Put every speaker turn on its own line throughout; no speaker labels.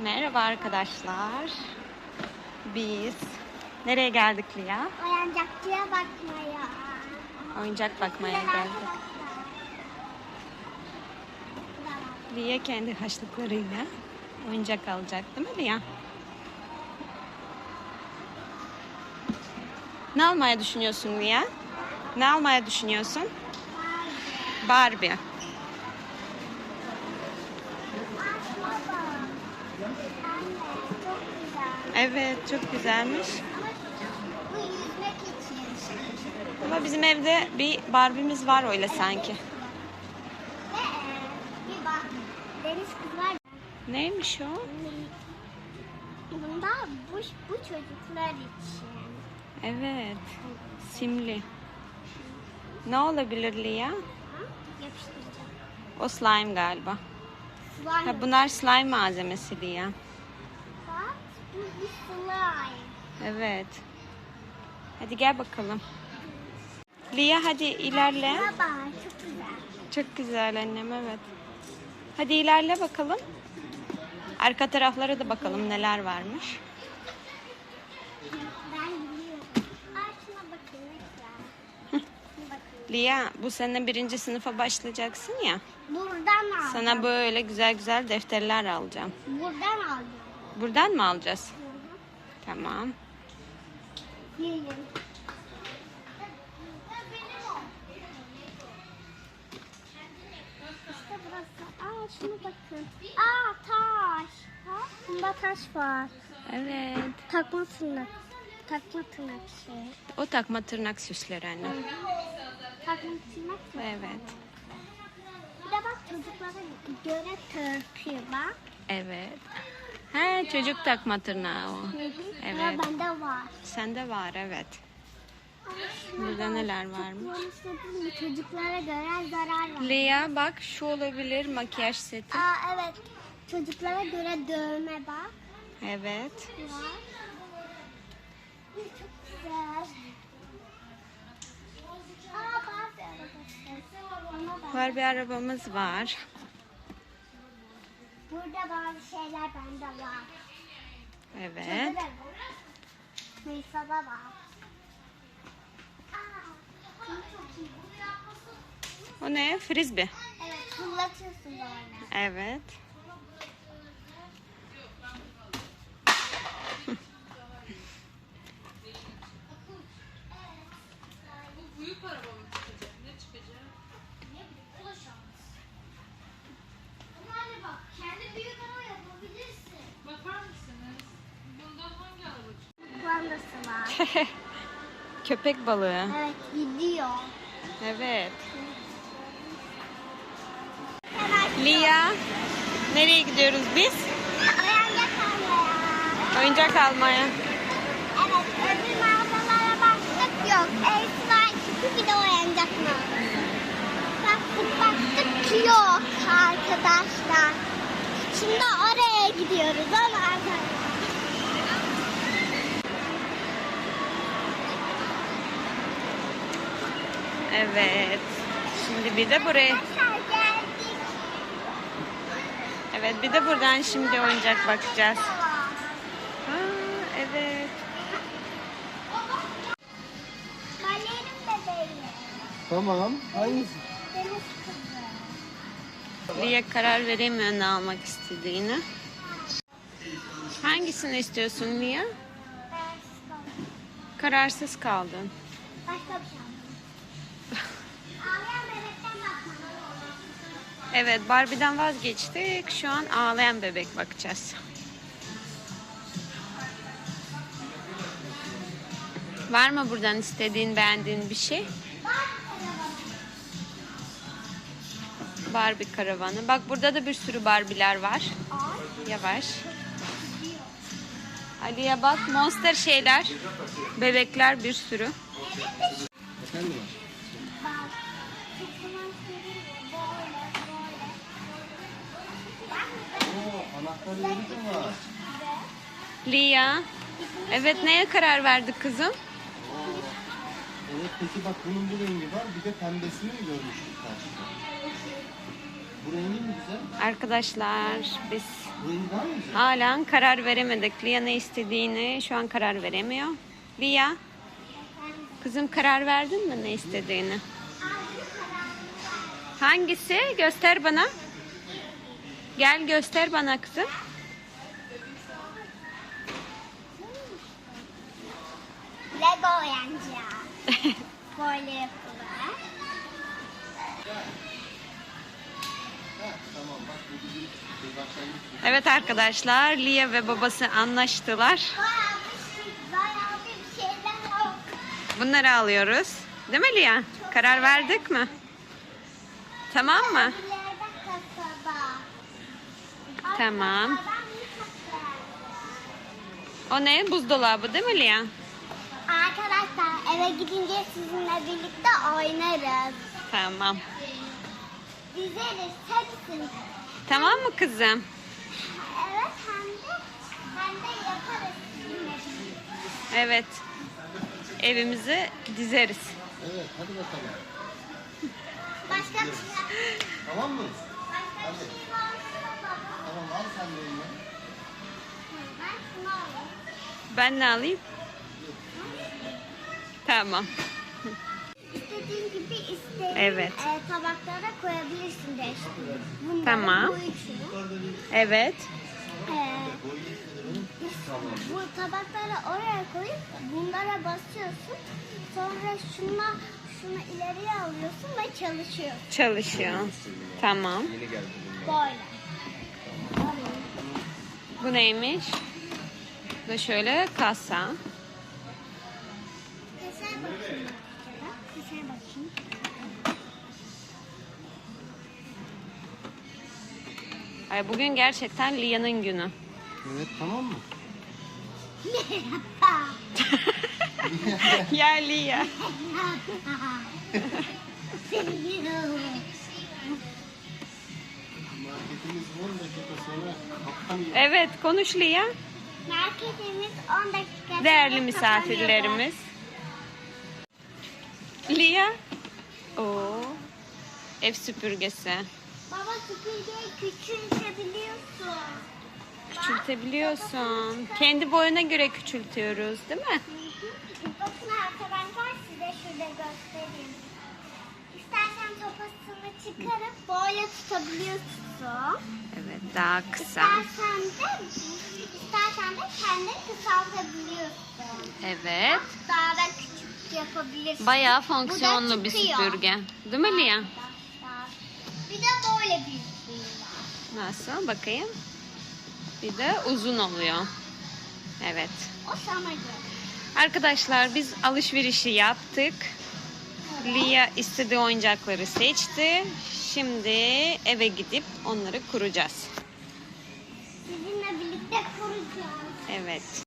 Merhaba arkadaşlar. Biz nereye geldik Lia?
Oyuncakçıya bakmaya.
Oyuncak bakmaya geldik. Lia kendi haşlıklarıyla oyuncak alacak değil mi Lia? Ne almaya düşünüyorsun Lia? Ne almaya düşünüyorsun? Barbie.
Aa, baba. Anne, çok güzel.
Evet çok güzelmiş.
Ama bu yüzmek için.
Ama bizim evde bir Barbie'miz var öyle sanki.
Ve e, bir bak. Deniz kız var.
Neymiş o?
Bunda bu, bu çocuklar için.
Evet. Simli. Ne olabilir Lia?
Yapıştıracağım.
O slime galiba.
Slime.
Ha, bunlar slime malzemesi Lia.
Bak, bu bir slime.
Evet. Hadi gel bakalım. Lia hadi ilerle.
Baba, çok güzel.
Çok güzel annem evet. Hadi ilerle bakalım. Arka taraflara da bakalım neler varmış. Lia bu sene birinci sınıfa başlayacaksın ya.
Buradan aldım.
Sana böyle güzel güzel defterler alacağım.
Buradan aldım.
Buradan mı alacağız? Tamam.
İşte burası. Aa şuna bakın. Aa taş. Ha? Bunda taş var.
Evet.
Takma tırnak. Takma tırnak şey.
O takma tırnak süsleri anne.
Takma tırnak.
Evet.
Bir de bak çocuklara göre törpü bak.
Evet. He çocuk takma tırnağı o. Evet.
Ama bende var.
Sende var evet. Burada neler varmış?
Çocuklara göre zarar var.
Lia bak şu olabilir makyaj seti.
Aa evet. Çocuklara göre dövme bak.
Evet.
Var. Çok güzel. Aa bak.
Var bir arabamız var.
Burada bazı şeyler bende var.
Evet.
Burada da var. Aa, çok iyi.
O ne? Frisbee.
Evet, fırlatıyorsun böyle.
Evet.
Büyük araba mı çıkacak? Ne çıkacak?
Ama anne bak, kendi büyük araba yapabilirsin.
Bakar mısınız? Bundan hangi araba çıkacak?
Kumandası var.
Köpek balığı.
evet, gidiyor.
Evet. Lia. Nereye gidiyoruz biz?
oyuncak almaya.
Oyuncak almaya.
Evet, öbür mağazalara baktık yok. Evsi var çünkü bir de oyuncak mağazası. Baktık baktık yok arkadaşlar. Şimdi oraya gidiyoruz ama arkadaşlar.
Evet. Şimdi bir de buraya. Evet bir de buradan şimdi oyuncak bakacağız. Ha, evet.
Tamam. Hangisi?
Lia karar veremiyor ne almak istediğini. Hangisini istiyorsun
kızı.
Kararsız kaldın.
Başka bir şey
Evet Barbie'den vazgeçtik. Şu an ağlayan bebek bakacağız. Var mı buradan istediğin, beğendiğin bir şey? Barbie karavanı. Bak burada da bir sürü Barbie'ler var. Yavaş. Ali'ye bak monster şeyler. Bebekler bir sürü.
Efendim? Anahtar yeri de var.
Lia. Evet neye karar verdik kızım?
Evet peki bak bunun bu rengi var. Bir de pembesini mi görmüştük karşıda? Bu rengi mi güzel?
Arkadaşlar biz
Bu rengi daha mı güzel?
halen karar veremedik. Lia ne istediğini şu an karar veremiyor. Lia, kızım karar verdin mi ne istediğini? Hangisi? Göster bana. Gel göster bana kızım.
Lego oyuncağı. Böyle yapılır.
Evet arkadaşlar, Lia ve babası anlaştılar.
Bayağı bir şey, bayağı bir şeyler yok.
Bunları alıyoruz. Değil mi Lia? Karar verdik mi? Tamam mı? Tamam. O ne? Buzdolabı değil mi Lia?
Arkadaşlar eve gidince sizinle birlikte oynarız.
Tamam.
Dizeriz hepsini.
Tamam mı kızım?
Evet hem de hem de yaparız sizinle.
Evet. Evimizi dizeriz.
Evet hadi bakalım.
Başka bir şey,
Tamam mı?
başka bir şey.
Tamam al sen de eline.
Ben şunu alayım.
Ben ne alayım? Tamam.
İstediğin gibi istediğin
Evet.
e, tabaklara koyabilirsin değiştirip. Bunları
Tamam. Evet.
E, bu tabakları oraya koyup bunlara basıyorsun. Sonra şuna şunu ileriye alıyorsun ve çalışıyor.
Çalışıyor. Tamam.
Yeni geldi
Böyle.
Bu neymiş? Bu da şöyle kasa. Ay bugün gerçekten Lia'nın günü.
Evet tamam mı?
Ya Lia.
Marketimiz 10 dakika sonra kapanıyor.
Evet konuş Lia.
Marketimiz 10 dakika
Değerli misafirlerimiz. Lia. Oo. Ev süpürgesi.
Baba süpürgeyi küçültebiliyorsun.
Küçültebiliyorsun. Kendi boyuna göre küçültüyoruz değil mi?
Bakın arkadaşlar size şurada göstereyim. İstersen topasını çıkarıp böyle tutabiliyorsun.
Evet daha kısa.
İstersen de istersen de kendi kısaltabiliyorsun.
Evet.
Daha da küçük yapabilirsin.
Bayağı fonksiyonlu bir süpürge. Değil mi?
Arkadaşlar. Bir de böyle bir şey.
Nasıl? Bakayım. Bir de uzun oluyor. Evet.
O sana göre.
Arkadaşlar biz alışverişi yaptık. Lia istediği oyuncakları seçti. Şimdi eve gidip onları kuracağız.
Sizinle birlikte kuracağız.
Evet.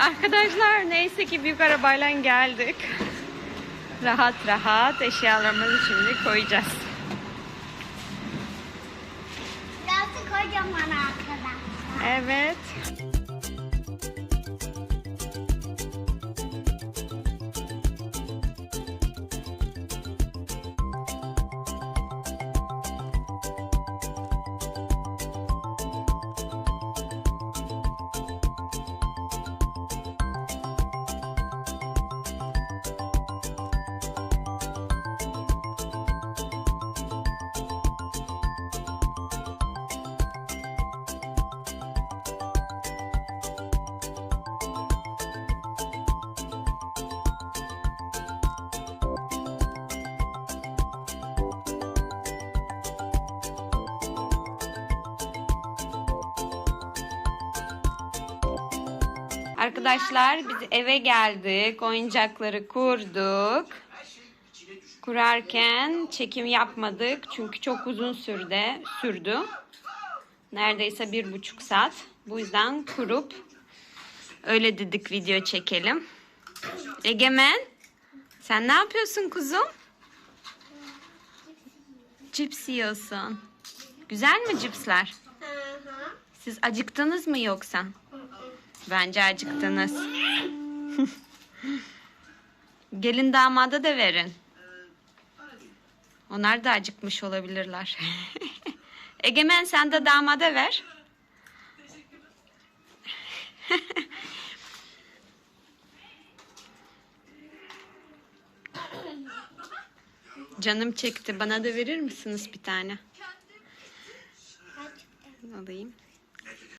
Arkadaşlar neyse ki büyük arabayla geldik. Rahat rahat eşyalarımızı şimdi koyacağız.
Burası kocaman arkadaşlar.
Evet. Arkadaşlar biz eve geldik. Oyuncakları kurduk. Kurarken çekim yapmadık. Çünkü çok uzun sürdü. sürdü. Neredeyse bir buçuk saat. Bu yüzden kurup öyle dedik video çekelim. Egemen sen ne yapıyorsun kuzum? Cips yiyorsun. Güzel mi cipsler? Siz acıktınız mı yoksa? Bence acıktınız. Gelin damada da verin. Onlar da acıkmış olabilirler. Egemen sen de damada ver. Canım çekti. Bana da verir misiniz bir tane? Alayım.